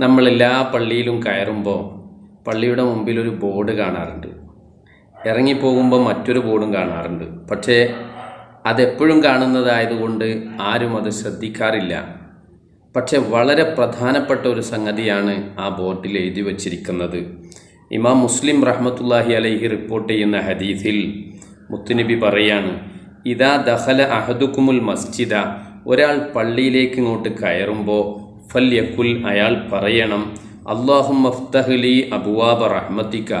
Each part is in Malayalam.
നമ്മളെല്ലാ പള്ളിയിലും കയറുമ്പോൾ പള്ളിയുടെ മുമ്പിൽ ഒരു ബോർഡ് കാണാറുണ്ട്. ഇറങ്ങിപ്പോകുമ്പോൾ മറ്റൊരു ബോർഡും കാണാറുണ്ട്. പക്ഷേ അതെപ്പോഴും കാണുന്നതായതുകൊണ്ട് ആരും അത് ശ്രദ്ധിക്കാറില്ല. പക്ഷെ വളരെ പ്രധാനപ്പെട്ട ഒരു സംഗതിയാണ് ആ ബോർഡിൽ എഴുതി വച്ചിരിക്കുന്നത്. ഇമാം മുസ്ലിം റഹ്മത്തുല്ലാഹി അലൈഹി റിപ്പോർട്ട് ചെയ്യുന്ന ഹദീസിൽ മുത്തുനബി പറയാണ് ഇതാ ദഹല അഹദുക്കുമുൽ മസ്ജിദ. ഒരാൾ പള്ളിയിലേക്ക് ഇങ്ങോട്ട് കയറുമ്പോൾ ഫൽ യക്കുൽ അയാൾ പറയണം അള്ളാഹു മഫ്തഹ്ലി അബുവാബ റഹ്മത്തിക്ക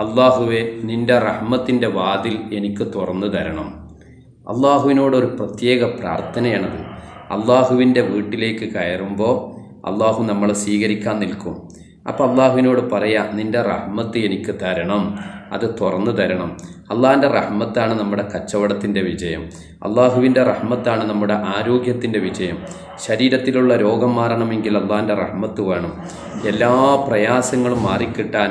അള്ളാഹുവെ നിന്റെ റഹ്മത്തിന്റെ വാതിൽ എനിക്ക് തുറന്നു തരണം. അള്ളാഹുവിനോട് ഒരു പ്രത്യേക പ്രാർത്ഥനയാണത്. അള്ളാഹുവിന്റെ വീട്ടിലേക്ക് കയറുമ്പോൾ അള്ളാഹു നമ്മളെ സ്വീകരിക്കാൻ നിൽക്കും. അപ്പോൾ അള്ളാഹുവിനോട് പറയാം നിന്റെ റഹ്മത്ത് എനിക്ക് തരണം. അത് തുറന്നു തരണം. അള്ളാഹിന്റെ റഹ്മത്താണ് നമ്മുടെ കച്ചവടത്തിന്റെ വിജയം. അള്ളാഹുവിന്റെ റഹ്മത്താണ് നമ്മുടെ ആരോഗ്യത്തിന്റെ വിജയം. ശരീരത്തിലുള്ള രോഗം മാറണമെങ്കിൽ അള്ളാഹിന്റെ റഹ്മത്ത് വേണം. എല്ലാ പ്രയാസങ്ങളും മാറിക്കിട്ടാൻ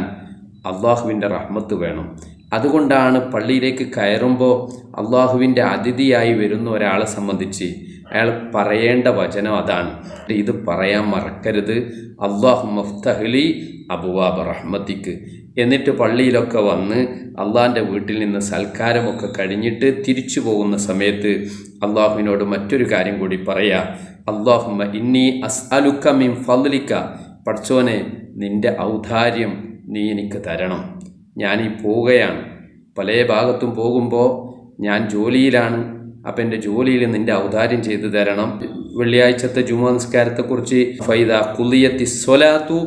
അള്ളാഹുവിന്റെ റഹ്മത്ത് വേണം. അതുകൊണ്ടാണ് പള്ളിയിലേക്ക് കയറുമ്പോൾ അള്ളാഹുവിന്റെ അതിഥിയായി വരുന്ന ഒരാളെ സംബന്ധിച്ച് അയാൾ പറയേണ്ട വചനം അതാണ്. ഇത് പറയാൻ മറക്കരുത്. അള്ളാഹു മഫ്തഹ്ലി അബുവാബ് റഹ്മത്തിക്ക്. എന്നിട്ട് പള്ളിയിലൊക്കെ വന്ന് അള്ളാഹിന്റെ വീട്ടിൽ നിന്ന് സൽക്കാരമൊക്കെ കഴിഞ്ഞിട്ട് തിരിച്ചു പോകുന്ന സമയത്ത് അള്ളാഹുവിനോട് മറ്റൊരു കാര്യം കൂടി പറയാ. അള്ളാഹുമ്മ ഇന്നി അസ് അലുക്ക മിൻ ഫലിക്ക പഠിച്ചോനെ നിന്റെ ഔദാര്യം നീ എനിക്ക് തരണം. ഞാനീ പോവുകയാണ്. പല ഭാഗത്തും പോകുമ്പോൾ ഞാൻ ജോലിയിലാണ്. അപ്പം എന്റെ ജോലിയിൽ നിന്റെ ഔദാര്യം ചെയ്തു തരണം. വെള്ളിയാഴ്ചത്തെ ജുമാ നിസ്കാരത്തെക്കുറിച്ച് ഫൈദ കുലിയത്തി സ്വലാത്തു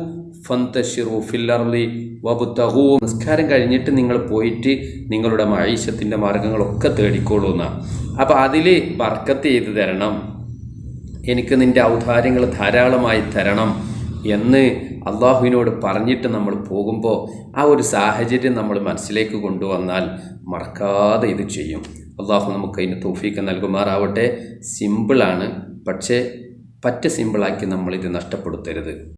ഫന്തഷിറു ഫില്ലർലി വബുത്തഹു. നിസ്കാരം കഴിഞ്ഞിട്ട് നിങ്ങൾ പോയിട്ട് നിങ്ങളുടെ മഴീശത്തിന്റെ മാർഗങ്ങളൊക്കെ തേടിക്കോളൂ എന്നാണ് അപ്പോൾ അതിൽ ബർക്കത്ത് ചെയ്തു തരണം. എനിക്ക് നിന്റെ ഔദാര്യങ്ങൾ ധാരാളമായി തരണം. എന്ന് അള്ളാഹുവിനോട് പറഞ്ഞിട്ട് നമ്മൾ പോകുമ്പോൾ ആ ഒരു സാഹചര്യം നമ്മൾ മനസ്സിലേക്ക് കൊണ്ടുവന്നാൽ മറക്കാതെ ഇത് ചെയ്യും. അള്ളാഹു നമുക്ക് അതിന് തോഫീക്ക് നൽകുമാറാവട്ടെ. സിമ്പിളാണ് പക്ഷേ പറ്റ സിമ്പിളാക്കി നമ്മളിത് നഷ്ടപ്പെടുത്തരുത്.